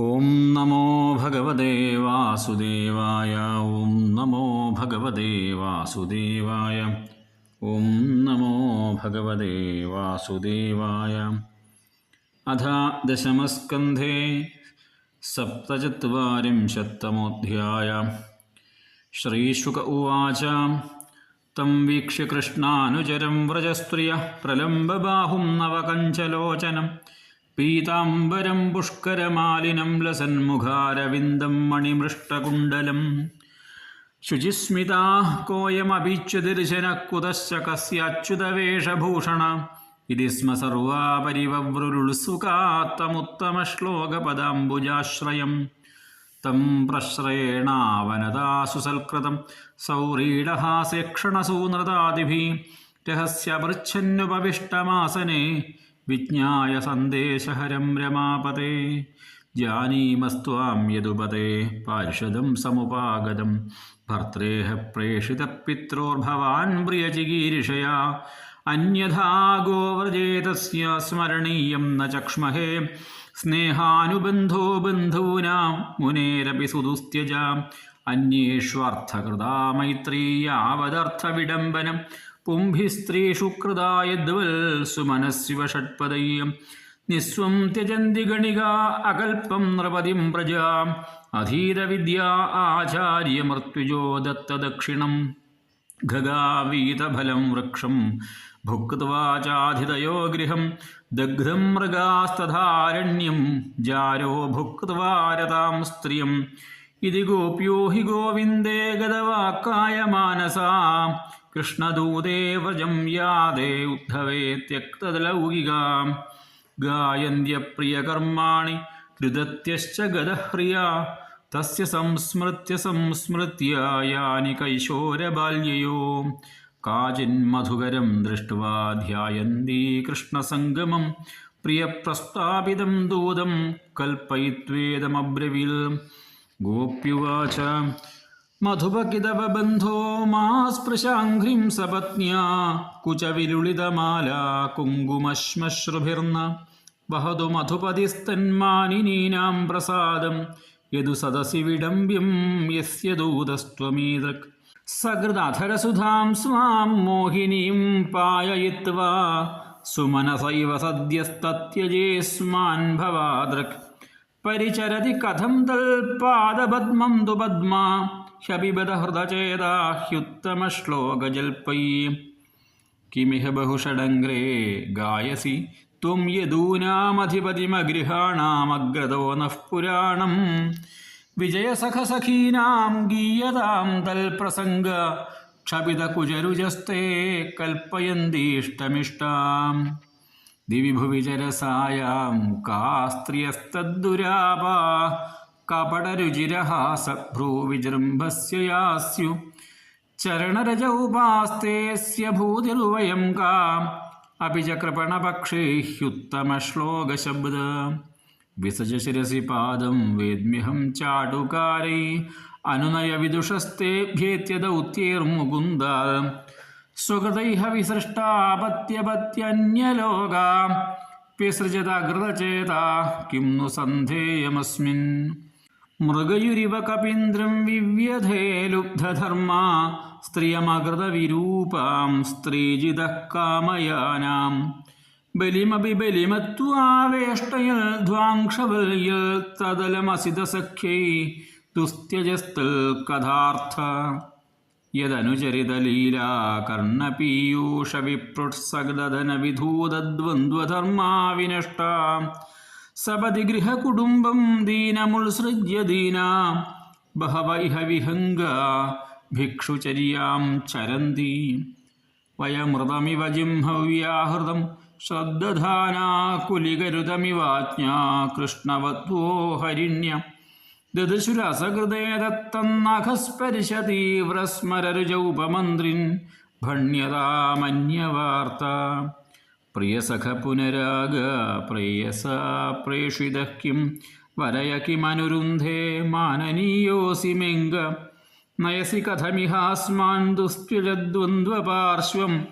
ഓം നമോ ഭഗവതേ വാസുദേവായ ഓം നമോ ഭഗവതേ വാസുദേവായ ഓം നമോ ഭഗവതേ വാസുദേവായ. അഥ ദശമസ്കന്ധേ സപ്തചത്വാരിംശത്തമോऽധ്യായ ശ്രീശുക ഉവാച തം വീക്ഷ്യ കൃഷ്ണാനുചരം വ്രജസ്ത്രിയ പ്രലംബബാഹും നവകഞ്ചലോചനം. പീതാംബരം പുഷ്കരമാലിനം ലസന്മുഖാരവിന്ദം മണിമൃഷ്ടകുണ്ടലം. ശുചിസ്മിതാ കോയമഭിച്യുതിർശന കുതശ്ച കസ്യാച്യുതവേഷഭൂഷണ ഇതി സ്മ സർവാപരിവ്രുരുത്സുകാത്തമുത്തമശ്ലോകപദാംബുജാശ്രയം തം പ്രശ്രയേണാവനതാസു സൽകൃതം സൗരീഡഹാസ്യക്ഷണസൂനൃതാദിഭിः രഹസ്യമൃച്ഛന്നുപവിഷ്ടമാസനെ വിജ്ഞായ സന്ദേശഹരം രമാപതേ. ജാനീമസ്ത്വാം യദുപതേ. പാർഷദം സമുപാഗതം. ഭർത്രേഹ പ്രേഷിതപിത്രോർഭവാൻ പ്രിയചികീരിഷയാ. അന്യഥാ ഗോവ്രജേതസ്യ സ്മരണീയം ന ചക്ഷ്മഹേ. സ്നേഹാനുബന്ധോ ബന്ധൂനാം മുനേരപി സുദുസ്ത്യജ. അന്യേഷ്വർത്ഥകൃതാ മൈത്രീയാവദർത്ഥവിഡംബനം പുംഭിസ്ത്രീഷു കൃതാ യദ്വൽ സുമനസ്വിവ ഷട്പദയ്യം നിസ്വം ത്യജന്തി ഗണിക അകൽപ്പം നൃപതിം പ്രജാ അധീരവിദ്യ ആചാര്യമൃത്യുജോ ദത്തദക്ഷിണം ഖഗാവീതഫലം വൃക്ഷം ഭുക്വാചാധിതയോ ഗൃഹം ദഗ്ധം മൃഗാസ്തധാരണ്യം ജാരോ ഭുക്വാരതാം സ്ത്രിയം ഇതി ഗോപ്യോ ഹി ഗോവിന്ദേ ഗതവാക്കായ മാനസാ കൃഷ്ണദൂതേ വ്രജം യാതേ ഉദ്ധവേ ത്യക്തലൗകികാം. ഗായന്ത്യപ്രിയകർമാണി രുദത്യശ്ച ഗതഹ്രിയ തസ്യ സംസ്മൃത്യ സംസ്മൃത്യ യാനി കൈശോരബാല്യയോ കാചിന്മധുകരം ദൃഷ്ട്വാ കൃഷ്ണസംഗമം പ്രിയപ്രസ്താപിതം ദൂതം കൽപ്പയിത്വേദമബ്രവിൽ ഗോപ്യുവാച മധുപകിതവബന്ധോ മാ സ്പൃശാഘ്രിം സപത്ന്യാ കുചവിലുളിതമാല കുങ്കുമശ്മശ്രുഭിർന്ന. വഹതു മധുപതിസ്തന്മാനിനീനാം പ്രസാദം. യദു സദസി വിഡംബ്യം യസ്യ ദൂതസ്ത്വമീദൃക് സകൃദധരസുധാം സ്വാം മോഹിനീം പായയിത്വാ. സുമനസൈവ സദ്യസ്തത്യജേസ്മാൻ ഭവാദൃക്. പരിചരതി കഥം തൽപാദപദ്മം തു പദ്മാ ഹ്യപിബത ഹൃദചേതാ ഹ്യുത്തമശ്ലോകജൽപൈ കിമിഹ ബഹുഷഡംഗ്രേ ഗായസി. ത്വം യദൂനാമധിപതിമഗൃഹാണാമഗ്രതോ നഃ പുരാണം വിജയസഖസഖീനാം ഗീയതാം തൽപ്രസംഗ. ക്ഷപിതകുജരുജസ്തേ കൽപ്പയന്തീഷ്ടമിഷ്ടാം. ദിവി ഭുവി ചരണരജൗപാസ്തേസ്യ ഭൂതിർവയം കാ അപി ച കൃപണപക്ഷേ ഹ്യുത്തമശ്ലോകശബ്ദ വിസജ ശിരസി പാദം വേദ്മ്യഹം ചാടുകാരൈ. അനുനയ വിദുഷസ്തേഭ്യേത്യ ദൗത്യൈർമുകുന്ദ സ്വഗതൈഹ വിസൃഷ്ടാപത്യപത്യന്യലോകാ. വിസൃജതകൃതചേതാ കിം नु സന്ധേയമസ്മിन् മൃഗയുരിവ കപീന്ദ്രം വിവ്യധേ ലുബ്ധധർമാ സ്ത്രിയമകൃതവിരൂപാം സ്ത്രീജിത കാമയാനാം ബലിമപി ബലിമത്വാവേഷ്ടയൽ ധ്വാംക്ഷവല്യൽ തദലമസിതസഖ്യൈ ദുസ്ത്യജസ്തൽ കഥാർത്ഥ. യദനുചരിതലീലാ കർണപീയൂഷവിപൃത്സഗദനവിധൂതദ്വന്ദ്വധർമാ വിനഷ്ടാ. സപതി ഗൃഹകുടുംബം ദീനമുത്സൃജ്യ ദീനാ. ബഹവ ഇഹ വിഹംഗ ഭിക്ഷുചര്യാം ചരന്തി. വയമൃതമിവ ജിംഹവ്യാഹൃതം ശ്രദ്ധാനാ കുലികരുതമിവാജ്ഞാ കൃഷ്ണവത്വോ ഹരിണ്യ. ദദശുരസകൃതേ ദത്തന്നഖസ്പരിശ തീവ്രസ്മരരുജൗപമന്ത്രിൻ ഭണ്യതാമന്യവാർത്ത. പ്രിയസഖ പുനരാഗ പ്രേയസ പ്രേഷിതഃ കിം വരയ കിമനുരുന്ധേ മാനനീയോസി മെങ്ക നയസി കഥമിഹാസ്മാൻ ദുസ്ത്യജദ്വന്ദ്വപാർശ്വം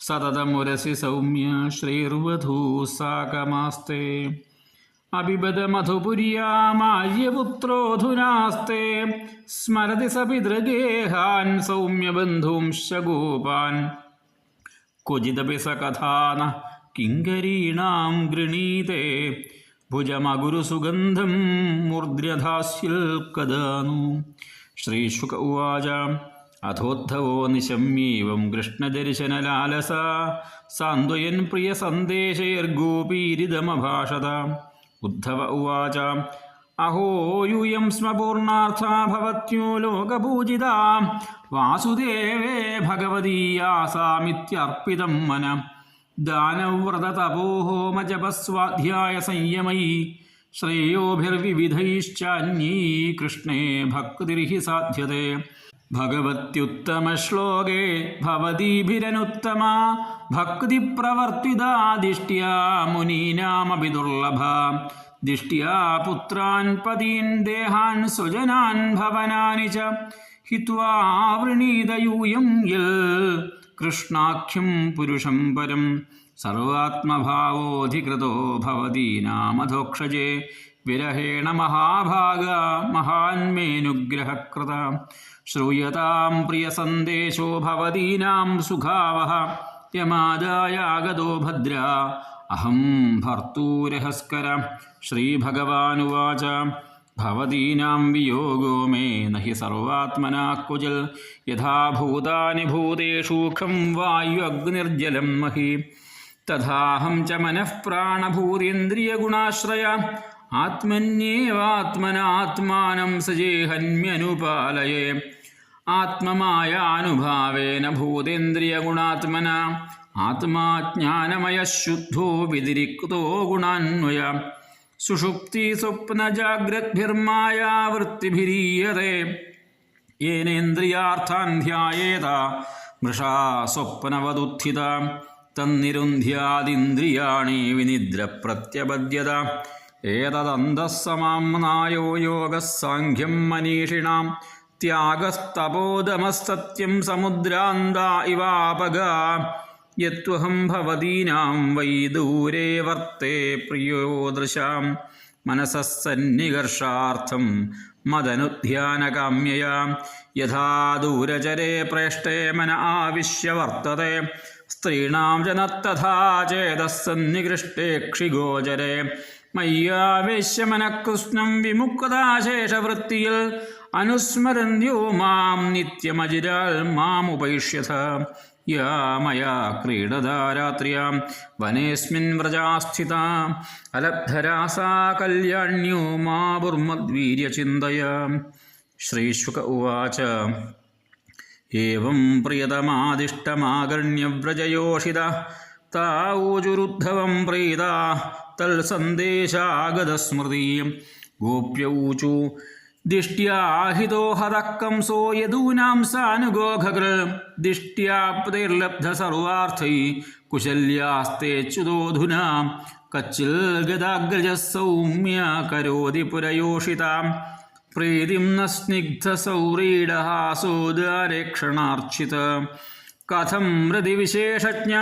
സതതമുരസി സൗമ്യ ശ്രീർവധൂ സാകമാസ്തേ അപിബദ മധുപുര്യാമാര്യപുത്രോധുനാസ്തേ സ്മരതി സപിതൃഗേഹാൻ സൗമ്യബന്ധും സൗമ്യബന്ധൂംശ ക്വചിദപി സ കഥാന കിങ്കരീണാം ഗൃണീതേ. ഭുജമഗുരുസുഗന്ധം മൂർധ്യധാസ്യൽ കഥാനു ശ്രീശുക ഉവാച അഥോദ്ധവോ നിശമ്യേവം കൃഷ്ണദർശനലാലസ സാന്ത്വയൻ പ്രിയ സന്ദേശൈർഗോപീരിതമഭാഷത ഉദ്ധവ ഉവാച അഹോ യൂയം സ്മ പൂർണാർത്ഥാ ഭവത്യോ ലോകപൂജിതാ. വാസുദേവേ ഭഗവതീയാസാമിത്യർപ്പിതം മന. ദാനവ്രതതപോഹോമജപസ്വാധ്യായ സംയമയീ. ശ്രേയോഭിർവിവിധൈശ്ചാന്യീ കൃഷ്ണേ ഭക്തിർഹി സാധ്യതേ. ഭഗവത്യുത്തമശ്ലോകേ ഭവതീഭിരനുത്തമ. ഭക്തിപ്രവർത്തിതാദിഷ്ട്യാ മുനീനാമപി ദുർലഭ ദിഷ്ട്യാ പുത്രാൻ പതീൻ ദേഹാൻ സ്വജനാൻ ഭവനാനി ച ഹിത്വാ വൃണീതയൂയം യൽ കൃഷ്ണാഖ്യം പുരുഷം പരം സർവാത്മഭാവോധികൃതോ ഭവതീനാമധോക്ഷജേ വിരഹേണ മഹാഭാഗ മഹാന്മേനുഗ്രഹകൃത ശ്രൂയതാം പ്രിയസന്ദേശോ ഭവതീനാം സുഖാവഹ യമാദായാഗതോ ഭദ്ര अहम भर्तूरहस्कर। श्रीभगवानुवाच। भवदीना वियोगो मे नि हि सर्वात्मना कुजल्। यथा भूतानि भूतेषु खं वायुग्निर्जलं महि। तथाहं च मनः प्राणभूतेन्द्रियगुणाश्रय। आत्मन्येवात्मनात्मानं सजेहन्म्यनुपालये। आत्ममायानुभावेन भूतेन्द्रियगुणात्मना। ആത്മാ വ്യതിരിക്തോ ഗുണാന്വയ. സുഷുപ്തി സ്വപ്നജാഗ്രദ്ഭിർമായാവൃത്തിഭിരീയതേ. യേനേന്ദ്രിയാർത്ഥാൻ ധ്യായേത മൃഷാ സ്വപ്നവദുത്ഥിത. തന്നിരുന്ധ്യാദിന്ദ്രിയാണി വിനിദ്ര പ്രത്യപദ്യത ഏതദന്തസ്സമാംനായോ യോഗസാഖ്യം മനീഷിണാം. ത്യാഗസ്തപോദമസ്സത്യം സമുദ്രാന്ത ഇവാപഗ യത്വഹം ഭവതീനാം വൈ ദൂരെ വർത്തേ പ്രിയോദൃശാം. ദൃശാം സന്നികർഷാർത്ഥം മദനുധ്യാനകാമ്യയാ. യഥാ ദൂരചരേ പ്രേഷ്ടേ മന ആവിശ്യ വർത്തതേ. സ്ത്രീണാം ജനത്തഥാ ചേതസ്സന്നികൃഷ്ടേ ക്ഷിഗോചരേ. മയ്യാവേശ്യമനകൃഷ്ണം വിമുക്തതാശേഷവൃത്തിയിൽ അനുസ്മരന്യോ മാം നിത്യമജിരാൽ മാമുപൈഷ്യഥ യാ മയാ ക്രീഡതാ രാത്ര്യാം വനേസ്മിൻ വ്രജാസ്ഥിത അലബ്ധരാസാ കല്യാണ്യോ മാപുർമദ്വീര്യചിന്തയ ശ്രീശുക ഉവാച. ഏവം പ്രിയതമാദിഷ്ടമാകർണ്യവ്രജയോഷിത താവൂചുരുദ്ധവം പ്രീത തൽസന്ദേശാഗതസ്മൃതി. ഗോപ്യൗചു ദിഷ്ട്യാഹിതോ ഹതക്കംസോ യദൂനാം സാനുഗോഘകൃ. ദിഷ്ട്യാപ്തിർലബ്ധ സർവാർത്ഥൈ കുശല്യാസ്തേച്യുതോധുനാ കച്ചിൽ ഗതാഗ്രജ സൗമ്യ കരോതി പുരയോഷിതാം. പ്രീതിം ന സ്നിഗ്ധസൗരീഡഹാസോദാരേക്ഷണാർച്ചിത കഥം ഹൃദിവിശേഷജ്ഞ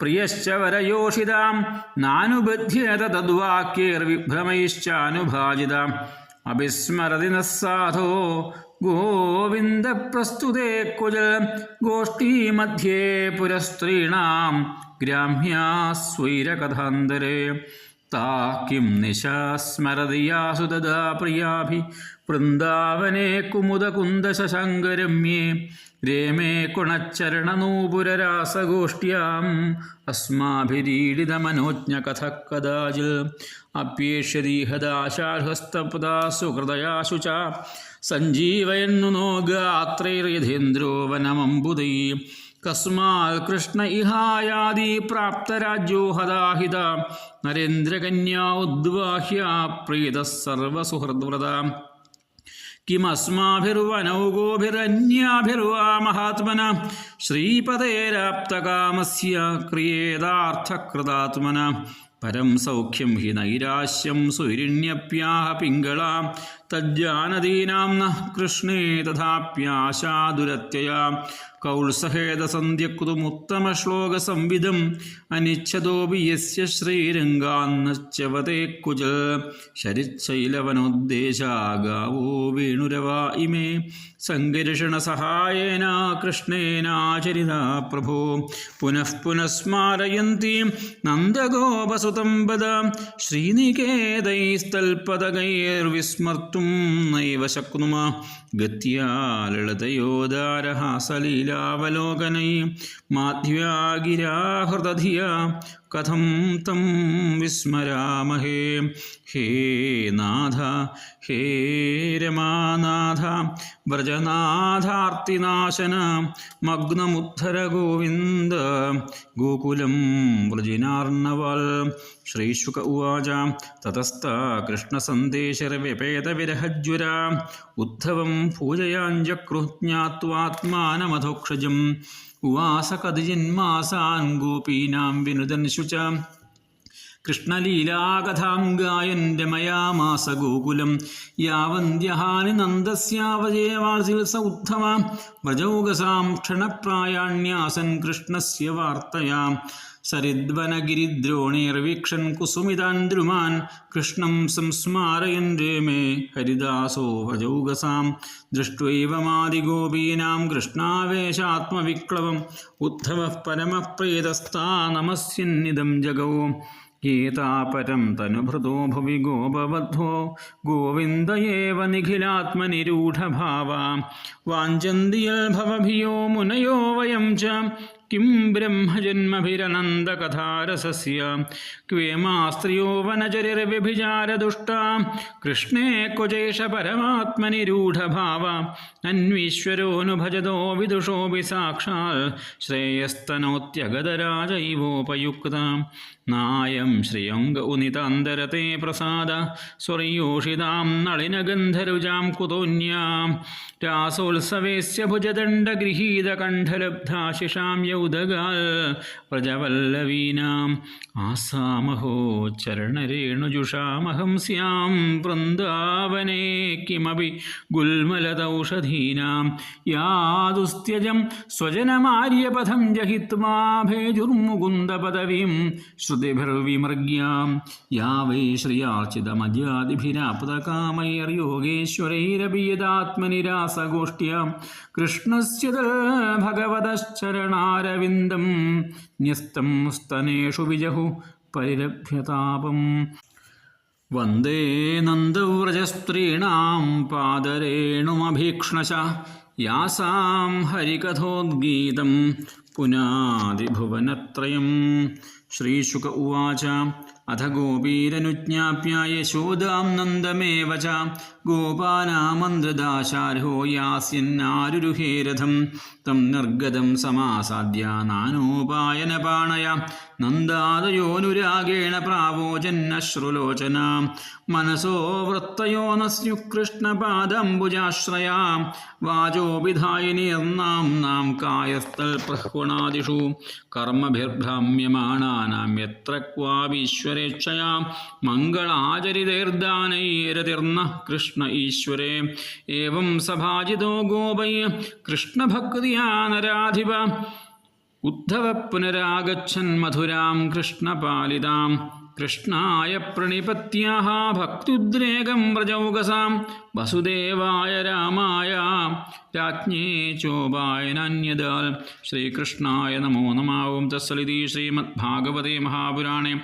പ്രിയശ്ച വരയോഷിതാം. ഗോവിന്ദ പ്രസ്തുതേ ഗോവിന്ദപ്രസ്തുതേ കുജ ഗോഷ്ഠീമധ്യേ പുരസ്ത്രീണാം ഗ്രാമ്യാസ്വൈരകഥാന്തരേ താ കിം നിശാസ്മരതി യാസു തദാ പ്രിയാഭി വൃന്ദാവനേ കുമുദകുന്ദശശങ്കരമ്യേ രേമേ കുണച്ചരണനൂപുരരാസഗോഷ്ഠ്യാം അസ്മാഭിരീഡിതമനോജ്ഞകഥ കഥാചിൽ അപ്യേഷ്യദീഹദാശാർഹസ്തപദാ സുഹൃദയാശു ച സഞ്ജീവയന്നു നോ ഗാത്രൈർയഥേന്ദ്രോ വനമംബുദൈ കസ്മാൽ കൃഷ്ണ ഇഹായാദി പ്രാപ്തരാജ്യോ ഹദാഹിത നരേന്ദ്രകന്യാ ഉദ്വാഹ്യ പ്രീത സർവസുഹൃദ്വ്രത കിമസ്മാഭിർവനൗഗോഭിരന്യാഭിർവാ മഹാത്മന ശ്രീപദേരാപ്തകാമസ്യ ക്രിയേതാർത്ഥകൃതാത്മന. പരം സൗഖ്യം ഹി നൈരാശ്യം സുരിണ്യപ്യാഹ പിംഗള തജ്ജാനദീനാം കൃഷ്ണേ കൃഷ്ണേ തഥാപ്യാശാ ശ്ലോക സംവിധം അനിച്ഛതോപി യസ്യ ശ്രീരംഗാന്നശ്ചവതേ കുജൽ ശരിശൈലവനോദ്ദേശാ വേണുരവ ഇമേ സങ്കർഷണസഹായേന കൃഷ്ണേനാചരിത പ്രഭോ പുനഃ പുനഃ സ്മാരയന്തി നന്ദഗോപസുതം വദ വക്തും നൈവ ശക്നുമ ഗത്യാലളതയോദാരഹാസലീലാവലോകനൈ. മാധ്യാഗിരാഹൃതധിയ. കഥം തം വിസ്മരാമഹേ. ഹേ നാഥ ഹേ രമാനാഥ വ്രജനാഥാർത്തിനാശന മഗ്നമുദ്ധര ഗോവിന്ദ ഗോകുലം വ്രജിനാർണവൽ ശ്രീശുക ഉവാച തതസ്ഥ കൃഷ്ണസന്ദേശരവ്യപേതവിരഹജ്വര ഉദ്ധവം പൂജയാഞ്ജക്രു ജ്ഞാത്വാത്മാനമധോക്ഷജം ഉവാസ കതിജിന്മാസാൻ ഗോപീനാം വിനുദൻ ശുച. കൃഷ്ണലീലാകഥാം ഗായൻ രമയാമാസ ഗോകുലം യാവന്ത്യഹാനി നന്ദസ്യാവജയവാസിൽസ ഉദ്ധവ വ്രജൗകസാം ക്ഷണപ്രായാണ്യാസൻ കൃഷ്ണസ്യ വാർത്തയാം. സരിദ്വനഗിരിദ്രോണീർവീക്ഷൻ കുസുമിതാൻ ദ്രുമാൻ. കൃഷ്ണം സംസ്മാരയൻ രേമേ ഹരിദാസോ വജൗകസാം ദൃഷ്ട്വൈവ മാദിഗോപീനാം കൃഷ്ണാവേശാത്മവിക്ലവം. ഉദ്ധവ പരമപ്രീതസ്ഥാ നമസ്യന്നിദം ജഗൗ ഗീതാപരം തനുഭൃതോ ഭുവി ഗോപവദ്ധോ ഗോവിന്ദ നിഖിലാത്മനിരൂഢഭാവ. വാഞ്ചന്തിയൽ ഭവഭിയോ മുനയോ വയം ച. किं ब्रह्मजन्मभिरनन्दकथारसस्य? क्वेमास्त्रियो वनचरिर्व्यभिचारदुष्टा कृष्णे कुजैष परमात्मनिरूढभाव? अन्वीश्वरोऽनुभजतो विदुषोऽपि साक्षात् श्रेयस्तनोत्यगदराजैवोपयुक्ता? नायं श्रियङ्ग उनितान्दरते प्रसाद? स्वर्योषितां नळिनगन्धरुजां कुतोन्यां रासोत्सवेस्य भुजदण्डगृहीतकण्ठलब्धा शिशां यौ उदगार प्रजवल्लवीनाम्। आसामहो चरणरेणुजुषामहं स्यां वृन्दावने किमपि गुल्मलदौषधीनां। यादुस्त्यजं स्वजनमार्यपथं जहित्वा भेजुर्मुकुन्दपदवीं श्रुतिभिर्विमृग्यां या वै श्रियार्चितमज्यादिभिरापदकामैर्योगेश्वरैरपि यदात्मनिरासगोष्ठ्यां कृष्णस्य भगवतश्चरणार ഭഗവതശ്ചരണാരവിന്ദം ന്യസ്തം സ്തനേഷു വിജഹു പരിരഭ്യതാപം വന്ദേ നന്ദവ്രജസ്ത്രീണാം പാദരേണുമഭീക്ഷ്ണശ യാസാം ഹരികഥോദ്ഗീതം പുനാതിഭുവനത്രയം. ശ്രീശുക ഉവാച. അധ ഗോപീരനുജ്ഞാപ്യ യശോദാം നന്ദമേവ ച ഗോപാനാമന്ത്രദാശാർഹോ യാസ്യന്നാരുരുഹേരഥം തം നിർഗതം സമാസാദ്യ നാനോപായനപാണയ. നന്ദാദയോനുരാഗേണ പ്രാവോചന്നശ്രുലോചന. മനസോ വൃത്തയോ നസ്യുകൃഷ്ണപാദംബുജാശ്രയാ വാചോ വിധായിനീർനാം നാം കായസ്ഥൽപ്രഹ്വണാദിഷു. കർമ്മഭിർഭ്രാമ്യമാണാനാം യത്ര ക്വാപീശ്വരേച്ഛയാ മംഗളാചരിതൈർദാനൈരതിർന്ന കൃഷ്ണ ഈശ്വരേ. ഏവം സഭാജിതോ ഗോപൈ. കൃഷ്ണഭക്തിയാ നരാധിപ. ഉദ്ധവ പുനരാഗച്ഛൻ മധുരാം കൃഷ്ണപാലിതാം. കൃഷ്ണായ പ്രണിപത്യാഹ ഭക്തിദ്രേകം വ്രജൗകസാം വസുദേവായ രാമായ രാജ്ഞേ ചോപായനാന്യതാൽ ശ്രീകൃഷ്ണായ നമോ നമാവും. തസ്സലിതി ശ്രീമദ്ഭാഗവതേ മഹാപുരാണേ.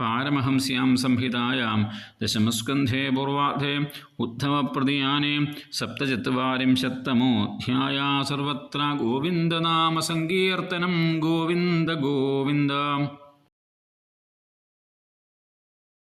പാരമഹംസ്യാം സംഹിതായാം. ദശമസ്കന്ധേ പൂർവാധേ ഉദ്ധവപ്രതിയാനേ. സപ്തചത്വാരിംശത്തമോധ്യായ സർവത്ര ഗോവിന്ദനാമസങ്കീർത്തനം ഗോവിന്ദ ഗോവിന്ദ.